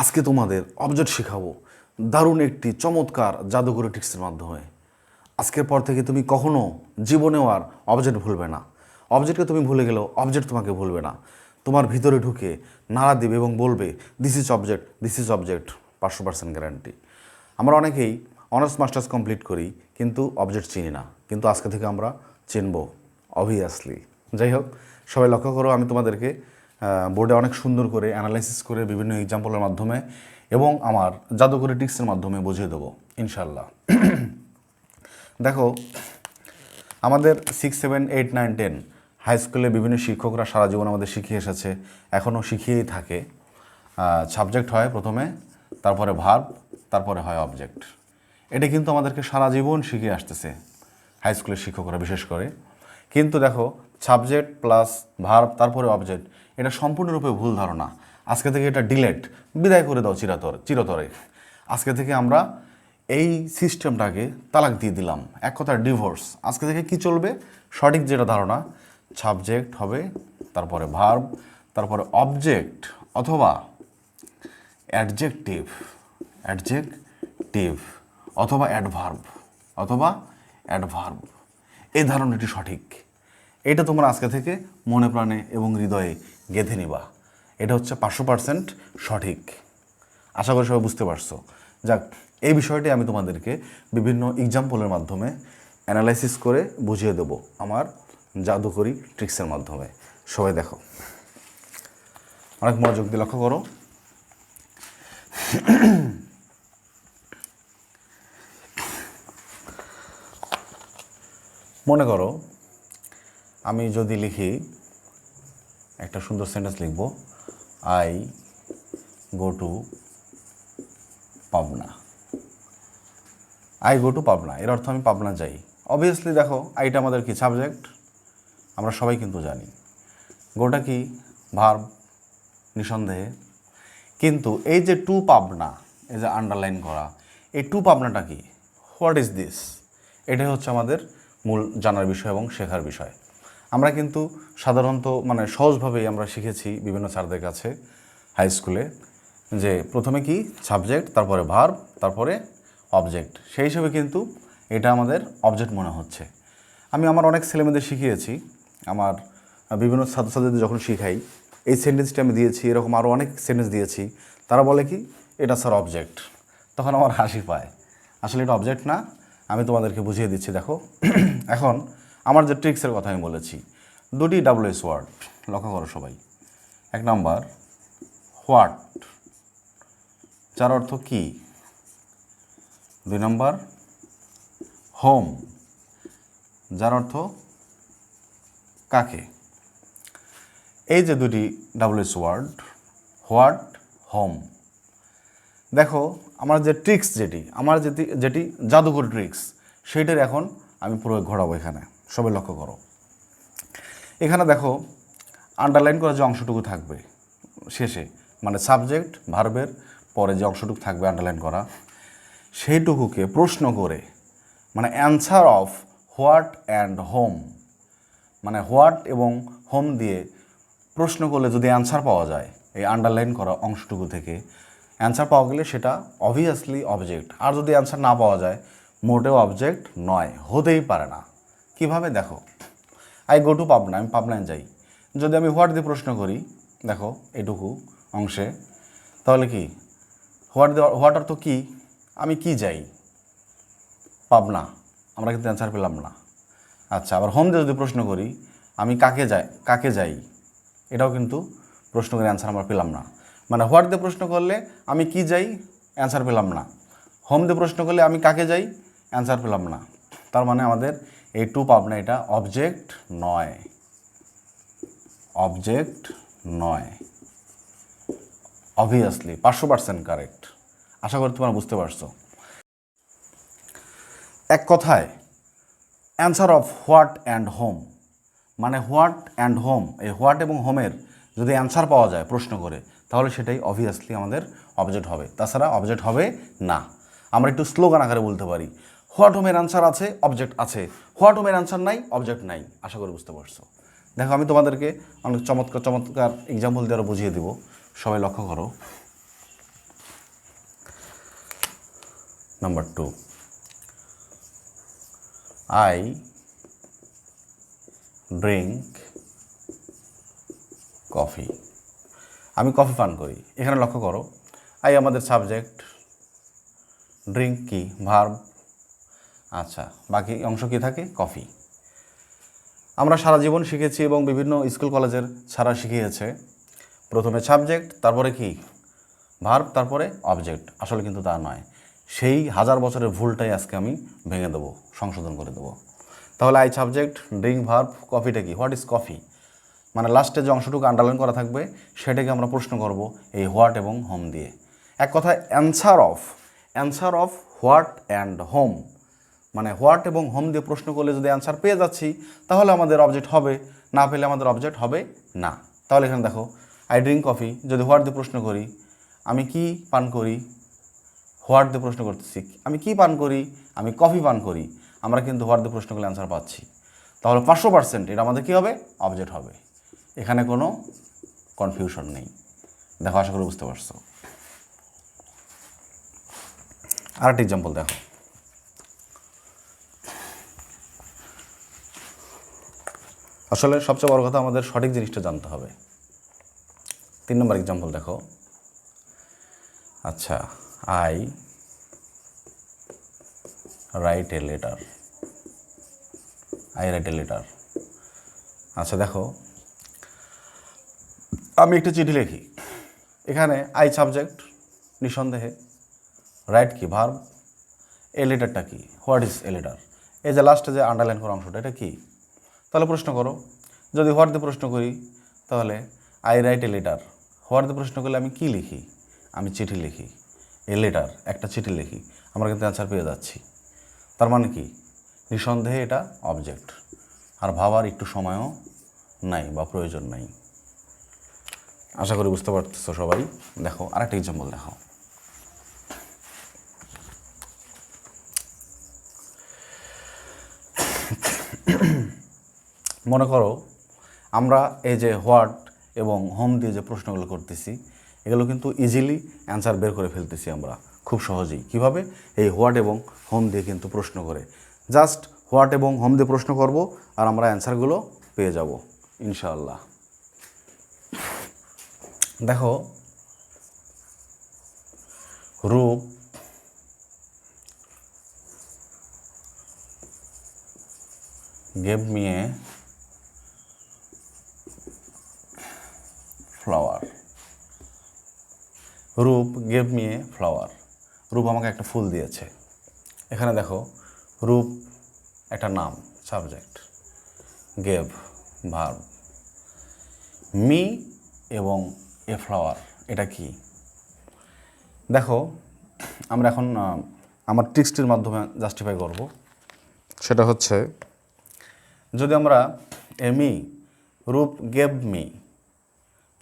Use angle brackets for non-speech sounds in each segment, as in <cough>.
আজকে তোমাদের অবজেক্ট শেখাবো। দারুণ একটি চমৎকার জাদুঘরি টিক্সের মাধ্যমে। আজকের পর থেকে তুমি কখনো জীবনেও আর অবজেক্ট ভুলবে না। অবজেক্টকে তুমি ভুলে গেলেও অবজেক্ট তোমাকে ভুলবে না। তোমার ভিতরে ঢুকে নাড়া দেবে এবং বলবে this is object this is object পাঁচশো পার্সেন্ট গ্যারান্টি আমরা অনেকেই অনার্স মাস্টার্স কমপ্লিট করি, কিন্তু অবজেক্ট চিনি না। কিন্তু আজকে থেকে আমরা চিনব অবভিয়াসলি যাই হোক, সবাই লক্ষ্য করো, আমি তোমাদেরকে বোর্ডে অনেক সুন্দর করে অ্যানালাইসিস করে বিভিন্ন এক্সাম্পলের মাধ্যমে এবং আমার জাদুকরি টিক্সের মাধ্যমে বুঝিয়ে দেবো ইনশাল্লাহ <clears throat> দেখো, আমাদের six seven eight nine ten high স্কুলে বিভিন্ন শিক্ষকরা সারা জীবন আমাদের শিখিয়ে এসেছে, এখনও শিখিয়েই থাকে। সাবজেক্ট হয় প্রথমে, তারপরে ভার্ব তারপরে হয় অবজেক্ট এটা কিন্তু আমাদেরকে সারা জীবন শিখিয়ে আসতেছে হাই স্কুলের শিক্ষকরা বিশেষ করে। কিন্তু দেখো সাবজেক্ট প্লাস ভার্ব তারপরে অবজেক্ট এটা সম্পূর্ণরূপে ভুল ধারণা। আজকে থেকে এটা ডিলেট বিদায় করে দাও চিরাতর চিরতরে। আজকে থেকে আমরা এই সিস্টেমটাকে তালাক দিয়ে দিলাম। এক কথার ডিভোর্স আজকে থেকে কি চলবে? সঠিক যেটা ধারণা সাবজেক্ট হবে, তারপরে ভার্ব তারপরে অবজেক্ট অথবা অ্যাডজেক্টিভ অ্যাডজেক্টিভ অথবা অ্যাডভার্ব অথবা অ্যাডভার্ব এই ধারণাটি সঠিক। এটা তোমরা আজকে থেকে মনে প্রাণে এবং হৃদয়ে গেঁথে নিবা। এটা হচ্ছে পাঁচশো পার্সেন্ট সঠিক। আশা করি সবাই বুঝতে পারছ। যাক, এই বিষয়টি আমি তোমাদেরকে বিভিন্ন এক্সাম্পলের মাধ্যমে অ্যানালাইসিস করে বুঝিয়ে দেবো আমার জাদুকরি ট্রিক্সের মাধ্যমে। সবাই দেখো। অনেক মনোযোগ দিয়ে লক্ষ্য করো। মনে করো আমি যদি লিখি, একটা সুন্দর সেন্টেন্স লিখব I go to Pabna I go to Pabna এর অর্থ আমি পাবনা যাই। অবভিয়াসলি দেখো আইটা আমাদের কি সাবজেক্ট আমরা সবাই কিন্তু জানি। গোটা কি? ভার্ব নিঃসন্দেহে। কিন্তু এই যে টু পাবনা এই যে আন্ডারলাইন করা, এই টু পাবনাটা কি? হোয়াট ইজ দিস এটাই হচ্ছে আমাদের মূল জানার বিষয় এবং শেখার বিষয়। আমরা কিন্তু সাধারণত মানে সহজভাবেই আমরা শিখেছি বিভিন্ন স্যারদের কাছে হাই স্কুলে যে প্রথমে কি? সাবজেক্ট তারপরে ভার্ব তারপরে অবজেক্ট সেই হিসেবে কিন্তু এটা আমাদের অবজেক্ট মনে হচ্ছে। আমি আমার অনেক ছেলেমেয়েদের শিখিয়েছি। আমার বিভিন্ন ছাত্রছাত্রীদের যখন শিখাই, এই সেন্টেন্সটি আমি দিয়েছি, এরকম আরও অনেক সেন্টেন্স দিয়েছি, তারা বলে কি? এটা স্যার অবজেক্ট তখন আমার হাসি পায়। আসলে এটা অবজেক্ট না, আমি তোমাদেরকে বুঝিয়ে দিচ্ছি, দেখো। <clears throat> এখন আমার যে ট্রিক্সের কথা আমি বলেছি, দুটি ডাব্লিউএস ওয়ার্ড লক্ষ্য করো সবাই। এক নম্বর হোয়াট যার অর্থ কি? দুই নম্বর হোম যার অর্থ কাকে? এই যে দুটি ডাব্লিউএস ওয়ার্ড হোয়াট হোম দেখো, আমার যে ট্রিক্স যেটি, আমার যেটি যেটি জাদুঘর ট্রিক্স সেইটার এখন আমি প্রয়োগ ঘটাবো এখানে। সবাই লক্ষ্য করো। এখানে দেখো আন্ডারলাইন করা যে অংশটুকু থাকবে শেষে মানে সাবজেক্ট ভার্বের পরে যে অংশটুকু থাকবে আন্ডারলাইন করা, সেইটুকুকে প্রশ্ন করে মানে answer of what and home মানে হোয়াট এবং হোম দিয়ে প্রশ্ন করলে যদি অ্যান্সার পাওয়া যায়, এই আন্ডারলাইন করা অংশটুকু থেকে অ্যান্সার পাওয়া গেলে সেটা অবভিয়াসলি অবজেক্ট আর যদি অ্যান্সার না পাওয়া যায়, মোটেও অবজেক্ট নয়, হতেই পারে না। কীভাবে দেখো? আই গো টু পাবনা আমি পাবনায় যাই। যদি আমি হোয়াট দিয়ে প্রশ্ন করি, দেখো, এটুকু অংশে, তাহলে কি? হোয়াট দিয়ে হোয়াট অর্থ কী? আমি কি যাই? পাবনা আমরা কিন্তু অ্যান্সার পেলাম না। আচ্ছা আবার হোম দিয়ে যদি প্রশ্ন করি, আমি কাকে যাই কাকে যাই? এটাও কিন্তু প্রশ্ন করে অ্যান্সার আমরা পেলাম না। মানে হোয়াট দিয়ে প্রশ্ন করলে, আমি কি যাই? অ্যান্সার পেলাম না। হোম দিয়ে প্রশ্ন করলে, আমি কাকে যাই? অ্যান্সার পেলাম না। তার মানে আমাদের এই টু পাবনা এটা। অবজেক্ট নয়। অবজেক্ট নয়। অবভিয়াসলি পাঁচশো পার্সেন্ট কারেক্ট আশা করি তোমরা বুঝতে পারছ। এক কথায় answer of what and home মানে হোয়াট অ্যান্ড হোম এই হোয়াট এবং হোমের যদি অ্যান্সার পাওয়া যায় প্রশ্ন করে, তাহলে সেটাই অবভিয়াসলি আমাদের অবজেক্ট হবে। তাছাড়া অবজেক্ট হবে না। আমরা একটু স্লোগান আকারে বলতে পারি। হোয়াট হোমের আনসার আছে অবজেক্ট আছে। হোয়াট হোমের আনসার নাই অবজেক্ট নাই। আশা করি বুঝতে পারছ। দেখো, আমি তোমাদেরকে অনেক চমৎকার চমৎকার এক্সাম্পল দিয়ে বুঝিয়ে দিব। সবাই লক্ষ্য করো। Number two I drink coffee আমি কফি পান করি। এখানে লক্ষ্য করো। আই আমাদের সাবজেক্ট ড্রিঙ্ক কি? ভার্ব আচ্ছা বাকি অংশ কি থাকে? কফি। আমরা সারা জীবন শিখেছি এবং বিভিন্ন স্কুল কলেজের ছাড়া শিখিয়েছে। প্রথমে সাবজেক্ট, তারপরে কি? ভার্ব, তারপরে অবজেক্ট। আসলে কিন্তু তা নয়। সেই হাজার বছরের ভুলটাই আজকে আমি ভেঙে দেবো, সংশোধন করে দেবো। তাহলে আই সাবজেক্ট, ড্রিঙ্ক, ভার্ব, কফিটা কি? What is coffee? মানে লাস্টে যে অংশটুকু আন্ডারলাইন করা থাকবে, সেটাকে আমরা প্রশ্ন করব এই হোয়াট এবং হোম দিয়ে। এক কথায় answer of answer of what and home. মানে হোয়াট এবং হোম দিয়ে প্রশ্ন করলে যদি অ্যান্সার পেয়ে যাচ্ছি, তাহলে আমাদের অবজেক্ট হবে, না পেলে আমাদের অবজেক্ট হবে না। তাহলে এখানে দেখো আই ড্রিঙ্ক কফি যদি হোয়াট দিয়ে প্রশ্ন করি, আমি কি পান করি? হোয়াট দিয়ে প্রশ্ন করতেছি, আমি কি পান করি? আমি কফি পান করি, আমরা কিন্তু হোয়াট দিয়ে প্রশ্ন করলে অ্যান্সার পাচ্ছি। তাহলে পাঁচশো পার্সেন্ট এটা আমাদের কী হবে? অবজেক্ট হবে। এখানে কোনো কনফিউশন নেই। দেখো, আশা করি বুঝতে পারছ। আরেকটা এক্সাম্পল দেখো। আসলে সবচেয়ে বড় কথা আমাদের সঠিক জিনিসটা জানতে হবে। তিন নম্বর এক্সাম্পল দেখো। আচ্ছা I write a letter I write a letter আচ্ছা দেখো। আমি একটা চিঠি লিখি। এখানে আই সাবজেক্ট নিঃসন্দেহে। রাইট কি? ভার্ব এ লেটারটা কি? হোয়াট ইজ এ লেটার এই যে লাস্টে যে আন্ডারলাইন করা অংশটা, এটা কি? তাহলে প্রশ্ন করো, যদি হোয়াট দিয়ে প্রশ্ন করি, তাহলে I write a letter what দিয়ে প্রশ্ন করলে আমি কি লিখি? আমি চিঠি লিখি। এ লেটার একটা চিঠি লিখি। আমরা কিন্তু অ্যান্সার পেয়ে যাচ্ছি। তার মানে কি? নিঃসন্দেহে এটা অবজেক্ট আর ভাবার একটু সময়ও নাই বা প্রয়োজন নাই। আশা করি বুঝতে পারতেছো সবাই। দেখো, আরেকটা এক্সাম্পল দেখো। মনে করো, আমরা এই যে হোয়াট এবং হোম দিয়ে যে প্রশ্নগুলো করতেছি, এগুলো কিন্তু ইজিলি অ্যান্সার বের করে ফেলতেছি আমরা, খুব সহজেই। কীভাবে? এই হোয়াট এবং হোম দিয়ে কিন্তু প্রশ্ন করে। জাস্ট হোয়াট এবং হোম দিয়ে প্রশ্ন করব আর আমরা অ্যান্সারগুলো পেয়ে যাব, ইনশাআল্লাহ। দেখো, Rup gave me flower. Rup gave me a flower Rup আমাকে একটা ফুল দিয়েছে। এখানে দেখো, রূপ একটা নাম সাবজেক্ট গেভ ভার্ব মি এবং এ ফ্লাওয়ার এটা কি? দেখো, আমরা এখন আমার টিক্সটির মাধ্যমে জাস্টিফাই করব। সেটা হচ্ছে, যদি আমরা এমি রূপ গেভ মি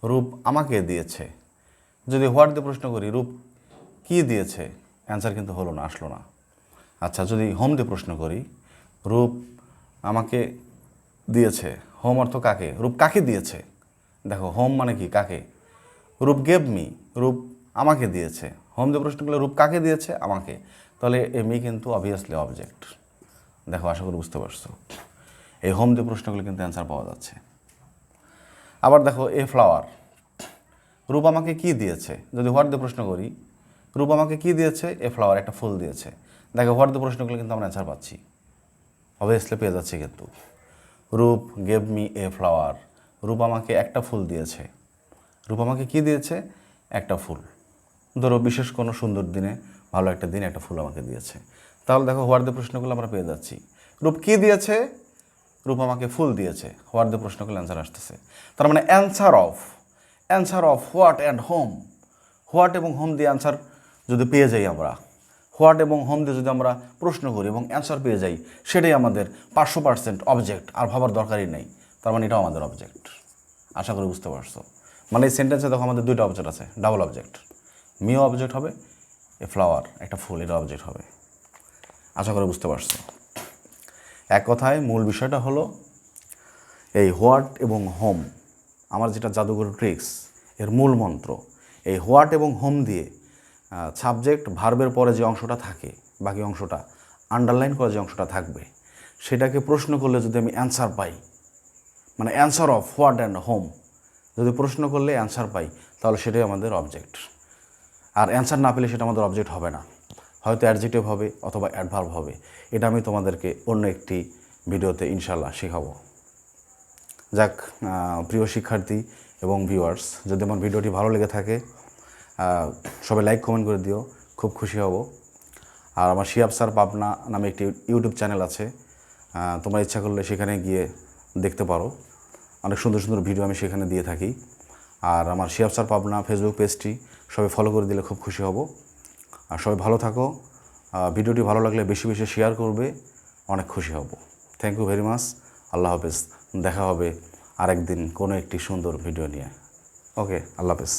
রূপ আমাকে দিয়েছে। যদি হোয়াট দিয়ে প্রশ্ন করি, রূপ কি দিয়েছে? অ্যান্সার কিন্তু হলো না, আসলো না। আচ্ছা যদি হোম দিয়ে প্রশ্ন করি, রূপ আমাকে দিয়েছে। হোম অর্থ কাকে? রূপ কাকে দিয়েছে? দেখো, হোম মানে কি? কাকে? রূপ গেভ মি, রূপ আমাকে দিয়েছে। হোম দিয়ে প্রশ্ন করলে রূপ কাকে দিয়েছে? আমাকে। তাহলে এ মি কিন্তু অবভিয়াসলি অবজেক্ট দেখো, আশা করি বুঝতে পারছ। এই হোম দিয়ে প্রশ্নগুলো কিন্তু অ্যান্সার পাওয়া যাচ্ছে। আবার দেখো, এ ফ্লাওয়ার রূপ আমাকে কি দিয়েছে? যদি হোয়াট দিয়ে প্রশ্ন করি, রূপ আমাকে কি দিয়েছে? এ ফ্লাওয়ার একটা ফুল দিয়েছে। দেখো হোয়াট দিয়ে প্রশ্ন করলে কিন্তু আমরা অ্যান্সার পাচ্ছি। অবভিয়াসলি পেয়ে যাচ্ছি কিন্তু। রূপ gave me a flower Rup আমাকে একটা ফুল দিয়েছে। রূপ আমাকে কি দিয়েছে? একটা ফুল। ধরো, বিশেষ কোনো সুন্দর দিনে, ভালো একটা দিন একটা ফুল আমাকে দিয়েছে। তাহলে দেখো হোয়াট দিয়ে প্রশ্ন করলে আমরা পেয়ে যাচ্ছি। রূপ কি দিয়েছে? রূপ আমাকে ফুল দিয়েছে। হোয়াট দিয়ে প্রশ্ন করলে অ্যান্সার আসতেছে। তার মানে answer of answer of what and home what এবং হোম দিয়ে অ্যান্সার যদি পেয়ে যাই আমরা। হোয়াট এবং হোম দিয়ে যদি আমরা প্রশ্ন করি এবং অ্যান্সার পেয়ে যাই, সেটাই আমাদের পাঁচশো পার্সেন্ট অবজেক্ট আর ভাবার দরকারই নেই। তার মানে এটাও আমাদের অবজেক্ট আশা করি বুঝতে পারছ। মানে এই সেন্টেন্সে দেখো আমাদের দুইটা অবজেক্ট আছে ডাবল অবজেক্ট মিও অবজেক্ট হবে এ ফ্লাওয়ার একটা ফুল, এটা অবজেক্ট হবে। আশা করি বুঝতে পারছ। এক কথায় মূল বিষয়টা হলো এই হোয়াট এবং হোম, আমার যেটা জাদুঘর ট্রিক্স, এর মূল মন্ত্র। এই হোয়াট এবং হোম দিয়ে সাবজেক্ট ভার্বের পরে যে অংশটা থাকে, বাকি অংশটা আন্ডারলাইন করা যে অংশটা থাকবে, সেটাকে প্রশ্ন করলে যদি আমি অ্যান্সার পাই মানে answer of what and home, যদি প্রশ্ন করলে অ্যান্সার পাই, তাহলে সেটাই আমাদের অবজেক্ট। আর অ্যান্সার না পেলে সেটা আমাদের অবজেক্ট হবে না। হয়তো অ্যাডজেক্টিভ হবে অথবা অ্যাডভার্ব হবে। এটা আমি তোমাদেরকে অন্য একটি ভিডিওতে ইনশাল্লাহ শেখাবো। যাক প্রিয় শিক্ষার্থী এবং ভিউয়ার্স যদি আমার ভিডিওটি ভালো লেগে থাকে সবাই লাইক কমেন্ট করে দিও, খুব খুশি হব। আর আমার শিয়াব স্যার পাবনা নামে একটি ইউটিউব চ্যানেল আছে তোমরা ইচ্ছা করলে সেখানে গিয়ে দেখতে পারো। অনেক সুন্দর সুন্দর ভিডিও আমি সেখানে দিয়ে থাকি। আর আমার শিয়াব স্যার পাবনা ফেসবুক পেজটি সবাই ফলো করে দিলে খুব খুশি হব। আর সবাই ভালো থাকো। ভিডিওটি ভালো লাগলে বেশি বেশি শেয়ার করবে, অনেক খুশি হব। থ্যাংক ইউ ভেরি মাচ আল্লাহ হাফেজ। দেখা হবে আরেকদিন কোনো একটি সুন্দর ভিডিও নিয়ে। ওকে আল্লাহ হাফেজ।